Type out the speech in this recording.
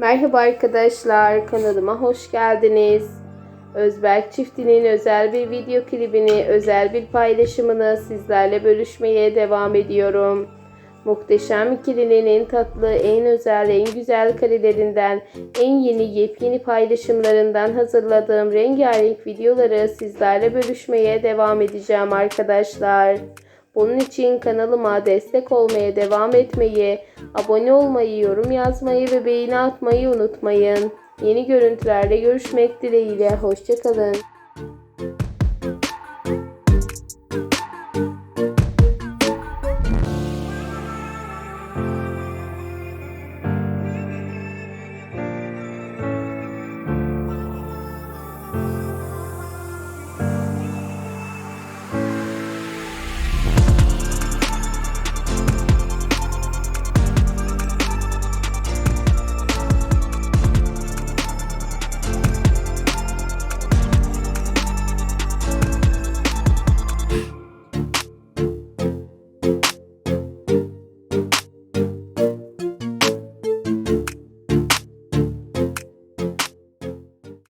Merhaba arkadaşlar, kanalıma hoş geldiniz. Özberk çiftinin özel bir video klibini, özel bir paylaşımını sizlerle bölüşmeye devam ediyorum. Muhteşem ikilinin en tatlı, en özel, en güzel karelerinden, en yeni yepyeni paylaşımlarından hazırladığım rengarenk videoları sizlerle bölüşmeye devam edeceğim arkadaşlar. Bunun için kanalıma destek olmaya devam etmeyi, abone olmayı, yorum yazmayı ve beğeni atmayı unutmayın. Yeni görüntülerle görüşmek dileğiyle. Hoşçakalın.